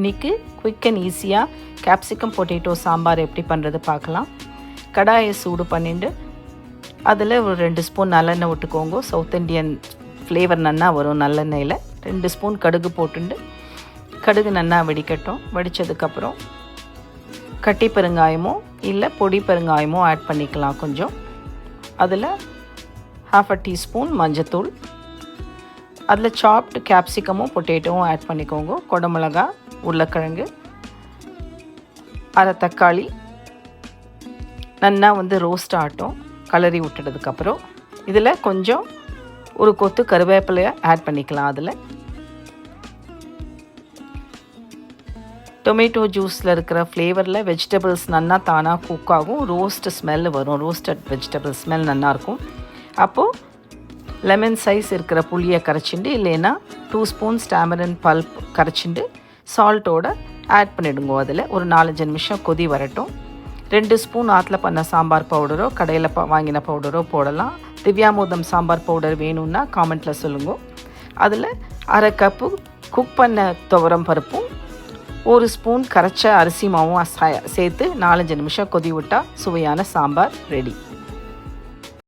இன்றைக்கி quick and ஈஸியாக capsicum potato sambar எப்படி பண்ணுறது பார்க்கலாம். கடாயை சூடு பண்ணிட்டு அதில் ஒரு ரெண்டு ஸ்பூன் நல்லெண்ணெய் விட்டுக்கோங்க. சவுத் இண்டியன் ஃப்ளேவர் நன்னா வரும் நல்லெண்ணெயில். ரெண்டு ஸ்பூன் கடுகு போட்டுண்டு கடுகு நன்னா வெடிக்கட்டும். வெடித்ததுக்கப்புறம் கட்டி பெருங்காயமோ இல்லை பொடி பெருங்காயமோ ஆட் பண்ணிக்கலாம் கொஞ்சம். அதில் ஹாஃப் அ டீஸ்பூன் மஞ்சத்தூள் அதில் சாப்டு கேப்சிகமும் பொட்டேட்டோவும் ஆட் பண்ணிக்கோங்க. குடமிளகா உருளைக்கிழங்கு அரை தக்காளி. நல்லா வந்து ரோஸ்ட் ஆட்டும் கலரி விட்டுட்டதுக்கப்புறம் இதில் கொஞ்சம் ஒரு கொத்து கருவேப்பிலையை ஆட் பண்ணிக்கலாம் அதில். டொமேட்டோ ஜூஸில் இருக்கிற ஃப்ளேவரில் வெஜிடபிள்ஸ் நல்லா தானாக குக் ஆகும். ரோஸ்ட் ஸ்மெல் வரும். ரோஸ்டட் வெஜிடபிள் ஸ்மெல் நல்லாயிருக்கும் அப்போது லெமன் சைஸ் இருக்கிற புளியை கரைச்சிண்டு இல்லைன்னா டூ ஸ்பூன்ஸ் ஸ்டாமரன் பல்ப் கரைச்சிண்டு சால்ட்டோட ஆட் பண்ணிவிடுங்க அதில். ஒரு நாலஞ்சு நிமிஷம் கொதி வரட்டும். ரெண்டு ஸ்பூன் ஆற்றுல பண்ண சாம்பார் பவுடரோ கடையில் ப வாங்கின பவுடரோ போடலாம். திவ்யாமோதம் சாம்பார் பவுடர் வேணும்னா காமெண்ட்டில் சொல்லுங்க. அதில் அரை கப்பு குக் பண்ண துவரம் பருப்பும் ஒரு ஸ்பூன் கரைச்ச அரிசி மாவும் சேர்த்து நாலஞ்சு நிமிஷம் கொதி விட்டால் சுவையான சாம்பார் ரெடி